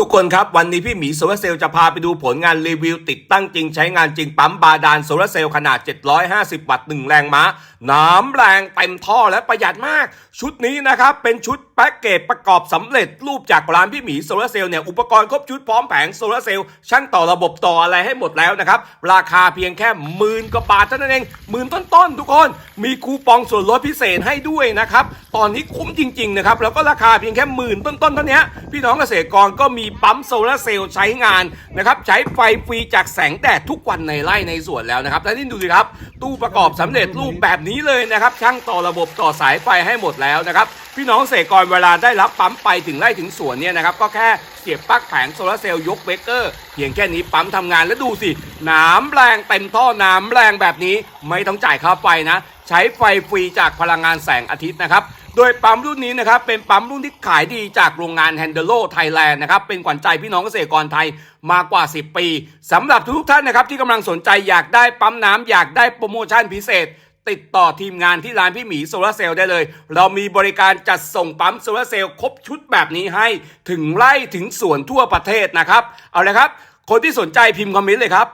ทุกคนครับวันนี้พี่หมีโซลาร์เซลล์จะพาไปดูผลงานรีวิว ติดตั้งจริงใช้งานจริงปั๊มบาดาลโซลาร์เซลล์ขนาด 750 วัตต์1แรงม้า น้ำแรงเต็มท่อและประหยัดมาก ชุดนี้นะครับ เป็นชุดแพ็กเกจประกอบสำเร็จรูปจากร้านพี่หมีโซลาร์เซลล์เนี่ย อุปกรณ์ครบชุดพร้อมแผงโซลาร์เซลล์ช่างต่อระบบต่ออะไรให้หมดแล้วนะครับ ราคาเพียงแค่หมื่นกว่าบาทเท่านั้นเองหมื่นต้นๆทุกคนมีคูปองส่วนลดพิเศษให้ด้วยนะครับตอนนี้คุ้มจริงๆนะครับแล้วก็ราคาเพียงแค่หมื่นต้นๆเท่านี้พี่น้องเกษตรกรก็มีปั๊มโซลาร์เซลล์ใช้งานนะครับใช้ไฟฟรีจากแสงแดดทุกวันในไร่ในสวนแล้วนะครับและนี่ดูสิครับ ตู้ประกอบสำเร็จรูปแบบนี้เลยนะครับ ช่างต่อระบบต่อสายไฟให้หมดแล้วนะครับพี่น้องเกษตรกรเวลาได้รับปั๊มไปถึงไร่ถึงสวนเนี่ยนะครับก็แค่เสียบปลั๊กแผงโซลาร์เซลล์ยกเบเกอร์เพียงแค่นี้ปั๊มทำงานแล้วดูสิน้ำแรงเต็มท่อน้ำแรงแบบนี้ไม่ต้องจ่ายค่าไฟนะ ใช้ไฟฟรีจากพลังงานแสงอาทิตย์นะครับ โดยปั๊มรุ่นนี้นะครับเป็นปั๊มรุ่นที่ขายดีจากโรงงาน h a n d e l o Thailand นะครับเป็นขวัญใจพี่น้องเกษตรกรไทยมากว่า 10 ปีสำหรับทุกท่านนะครับที่กำลังสนใจอยากได้ปั๊มน้ำอยากได้โปรโมชั่นพิเศษติดต่อทีมงานที่ร้านพี่หมีโซลาเซลล์ได้เลย เรามีบริการจัดส่งปั๊มโซลาเซลล์ครบชุดแบบนี้ให้ถึงไร่ถึงสวนทั่วประเทศนะครับ เอาเลยครับ คนที่สนใจพิมพ์คอมเมนต์เลยครับ